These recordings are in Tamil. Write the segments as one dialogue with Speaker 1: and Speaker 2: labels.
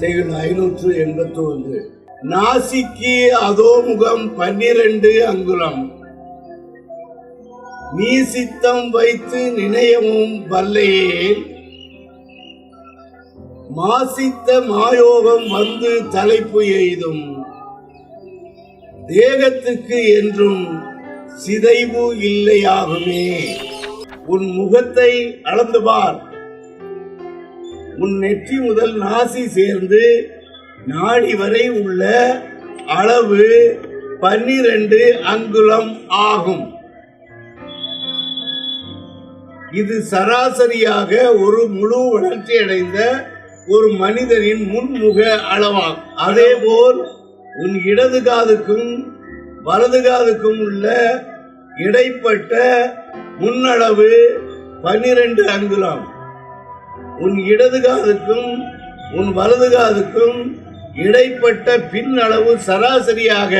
Speaker 1: ஐநூற்று எண்பத்தி ஒன்று நாசிக்கு அதோமுகம் பன்னிரண்டு அங்குலம். நீ சித்தம் வைத்து நினையவும் வல்லையே மாசித்த மாயோகம் வந்து தலைப்பு எய்தும். தேகத்துக்கு என்றும் சிதைவு இல்லையாகுமே. உன் முகத்தை அளந்து பார். உன் நெற்றி முதல் நாசி சேர்ந்து நாடி வரை உள்ள அளவு பன்னிரண்டு அங்குலம் ஆகும். இது சராசரியாக ஒரு முழு வளர்ச்சி அடைந்த ஒரு மனிதனின் முன்முக அளவாகும். அதேபோல் உன் இடது காதுக்கும் வலது காதுக்கும் உள்ள இடைப்பட்ட முன்னளவு பன்னிரண்டு அங்குலம். உன் இடது காதுக்கும் உன் வலது காதுக்கும் இடைப்பட்ட பின் அளவு சராசரியாக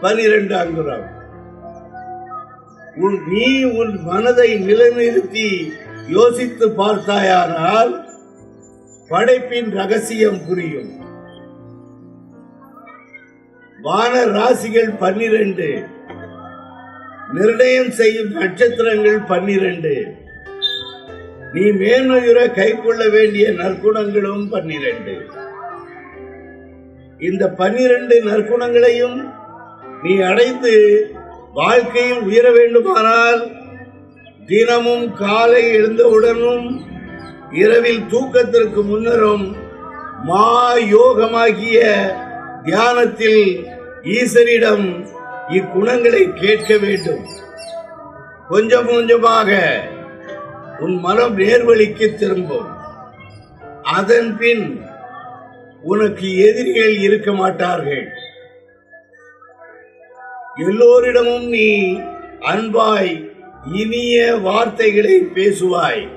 Speaker 1: பனிரெண்டு அங்குலம் உன் நீ உன் மனதை நிலைநிறுத்தி யோசித்து பார்த்தாயானால் படைப்பின் ரகசியம் புரியும். வான ராசிகள் பன்னிரண்டு. நிர்ணயம் செய்யும் நட்சத்திரங்கள் பன்னிரண்டு. நீ மேன்மையுற கைக்கொள்ள வேண்டிய நற்குணங்களும் பன்னிரண்டு. இந்த பன்னிரண்டு நற்குணங்களையும் நீ அடைந்து வாழ்க்கையில் உயர வேண்டுமானால் தினமும் காலை எழுந்தவுடனும் இரவில் தூக்கத்திற்கு முன்னரும் மா யோகமாகிய தியானத்தில் ஈசனிடம் இக்குணங்களை கேட்க வேண்டும். கொஞ்சம் கொஞ்சமாக உன் மனம் நேர்வழிக்கு திரும்பும். அதன் பின் உனக்கு எதிரிகள் இருக்க மாட்டார்கள். எல்லோரிடமும் நீ அன்பாய் இனிய வார்த்தைகளை பேசுவாய்.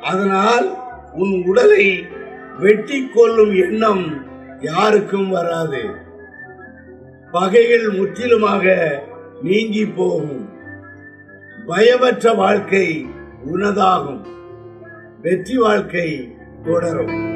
Speaker 1: அதனால் உன் உடலை வெட்டி கொள்ளும் எண்ணம் யாருக்கும் வராது. பகைகள் முற்றிலுமாக நீங்கி போகும். பயமற்ற வாழ்க்கை உனதாகும். வெற்றி வாழ்க்கை தொடரும்.